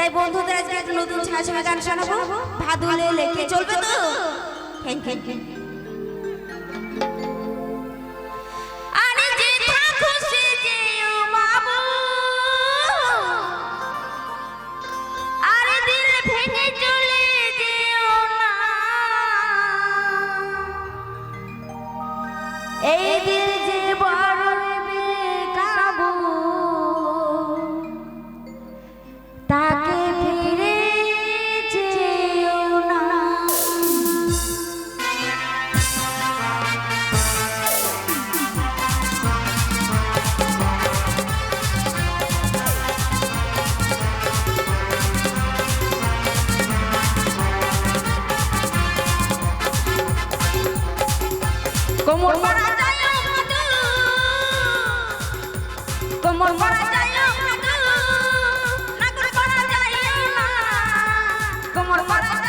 তাই বন্ধুদের আজকে একটা নতুন ছায়াছবি গান শোনাবো। ভাদুলে লেখে চলবে তো? থ্যাংক ইউ এই কোমর মারা যায় কোমর মারা যায় কোমর মারা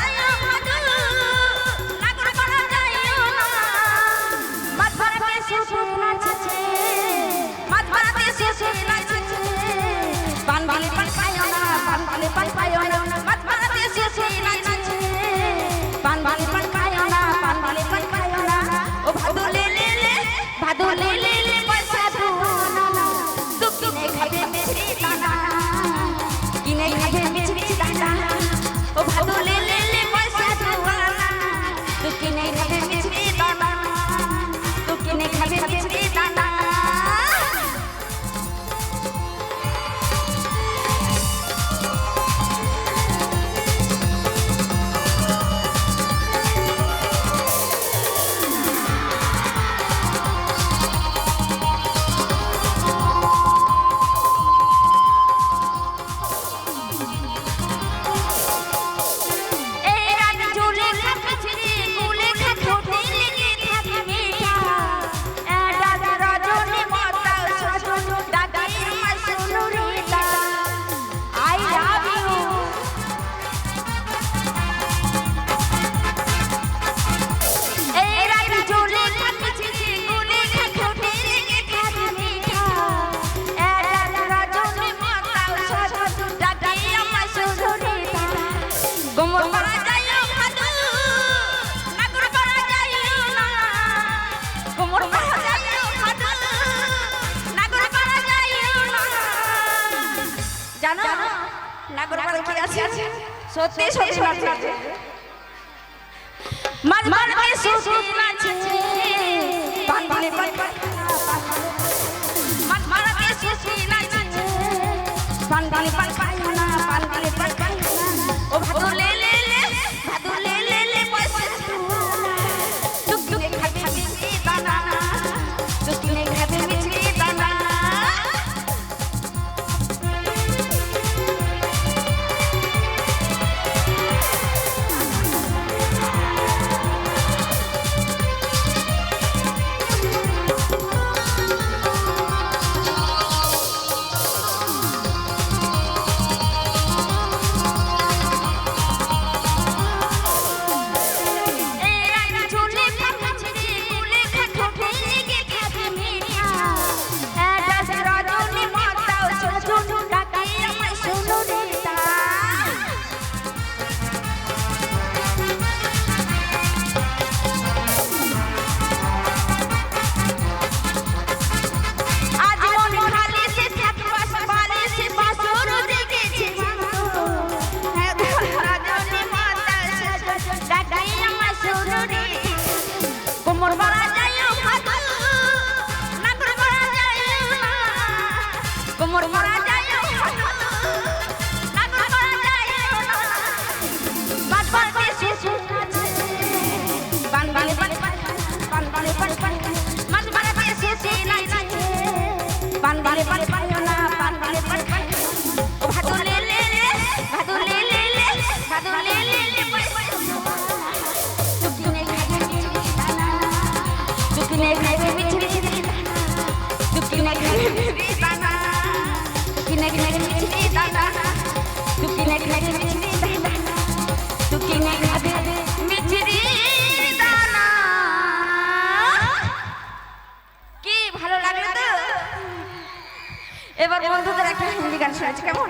করবার কি আছে? সত্যি সত্যি মাঝে মাঝ মাঝে সুসু মাঝে পান পান মাঝ মাঝে সুসু মাঝে পান পান পান পান পান পান। পারে পারে গান শুনেছি কেমন?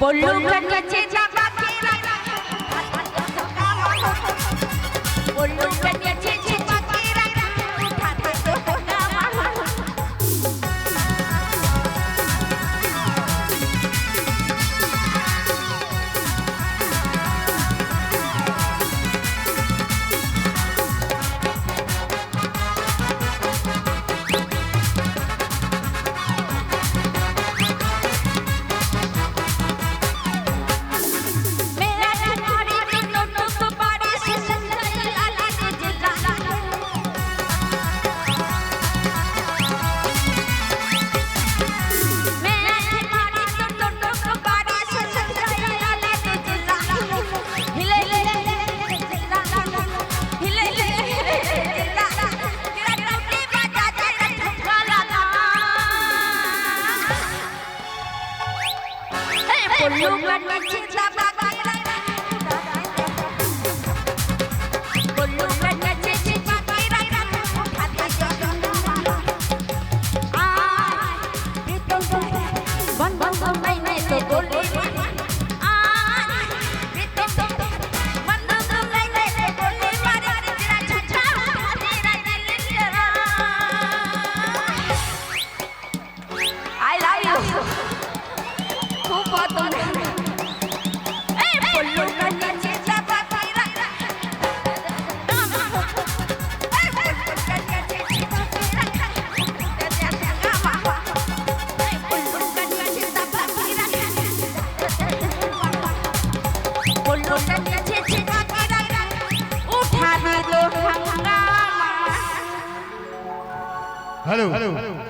পল্লু কাটছে চাকা খেলা পল্লু কাটছে હેલો. હેલો.